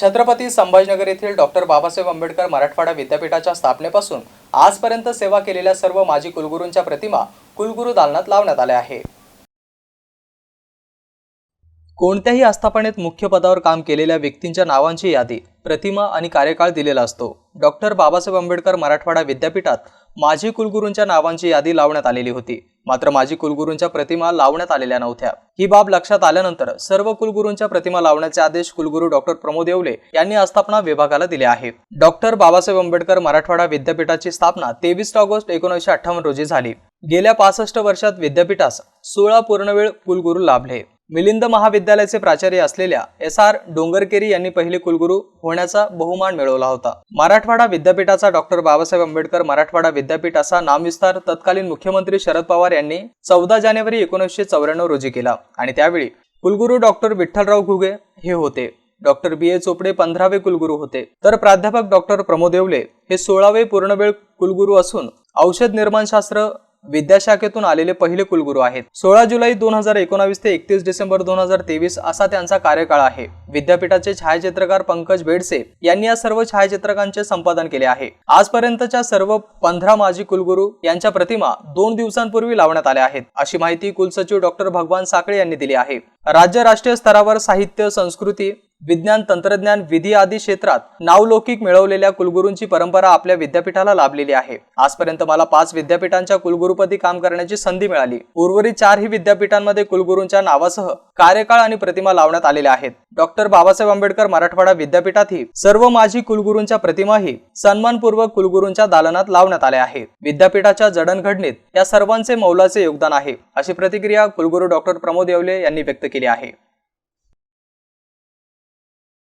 छत्रपती संभाजीनगर येथील डॉक्टर बाबासाहेब आंबेडकर मराठवाडा विद्यापीठाच्या स्थापनेपासून आजपर्यंत सेवा केलेल्या सर्व माजी कुलगुरूंच्या प्रतिमा कुलगुरू दालनात लावण्यात आल्या आहे. कोणत्याही आस्थापनेत मुख्य पदावर काम केलेल्या व्यक्तींच्या नावांची यादी प्रतिमा आणि कार्यकाळ दिलेला असतो. डॉक्टर बाबासाहेब आंबेडकर मराठवाडा विद्यापीठात माजी कुलगुरूंच्या नावांची यादी लावण्यात आलेली होती. मात्र माजी कुलगुरूंच्या प्रतिमा लावण्यात आलेल्या नव्हत्या. ही बाब लक्षात आल्यानंतर सर्व कुलगुरूंच्या प्रतिमा लावण्याचे आदेश कुलगुरू डॉक्टर प्रमोद येवले यांनी आस्थापना विभागाला दिले आहे. डॉक्टर बाबासाहेब आंबेडकर मराठवाडा विद्यापीठाची स्थापना तेवीस ऑगस्ट एकोणीसशे अठ्ठावन्न रोजी झाली. गेल्या पासष्ट वर्षात विद्यापीठास सोळा पूर्णवेळ कुलगुरू लाभले. मिलिंद महाविद्यालयाचे प्राचार्य असलेल्या एस आर डोंगरकेरी यांनी पहिले कुलगुरू होण्याचा बहुमान मिळवला होता. मराठवाडा विद्यापीठाचा डॉक्टर बाबासाहेब आंबेडकर मराठवाडा विद्यापीठ असा नामविस्तार तत्कालीन मुख्यमंत्री शरद पवार यांनी चौदा जानेवारी एकोणीसशे चौऱ्याण्णव रोजी केला आणि त्यावेळी कुलगुरू डॉक्टर विठ्ठलराव घुगे हे होते. डॉक्टर बी. ए. चोपडे पंधरावे कुलगुरू होते. तर प्राध्यापक डॉक्टर प्रमोद येवले हे सोळावे पूर्णवेळ कुलगुरू असून औषध निर्माणशास्त्र विद्याशाखेतून आलेले पहिले कुलगुरू आहेत. सोळा जुलै दोन हजार एकोणावीस ते एकतीस डिसेंबर दोन हजार तेवीस असा त्यांचा कार्यकाळ आहे. विद्यापीठाचे छायाचित्रकार पंकज बेडसे यांनी या सर्व छायाचित्रकांचे संपादन केले आहे. आजपर्यंतच्या सर्व पंधरा माजी कुलगुरू यांच्या प्रतिमा दोन दिवसांपूर्वी लावण्यात आल्या आहेत. अशी माहिती कुलसचिव डॉक्टर भगवान साखळे यांनी दिली आहे. राज्य राष्ट्रीय स्तरावर साहित्य संस्कृती विज्ञान तंत्रज्ञान विधी आदी क्षेत्रात नावलौकिक मिळवलेल्या कुलगुरूंची परंपरा आपल्या विद्यापीठाला लाभलेली आहे. आजपर्यंत मला पाच विद्यापीठांच्या कुलगुरुपदी काम करण्याची संधी मिळाली. उर्वरित चारही विद्यापीठांमध्ये कुलगुरूंच्या नावासह कार्यकाळ आणि प्रतिमा लावण्यात आलेल्या आहेत. डॉक्टर बाबासाहेब आंबेडकर मराठवाडा विद्यापीठातही सर्व माजी कुलगुरूंच्या प्रतिमाही सन्मानपूर्वक कुलगुरूंच्या दालनात लावण्यात आल्या आहेत. विद्यापीठाच्या जडणघडणीत या सर्वांचे मौलाचे योगदान आहे अशी प्रतिक्रिया कुलगुरू डॉक्टर प्रमोद येवले यांनी व्यक्त केली आहे.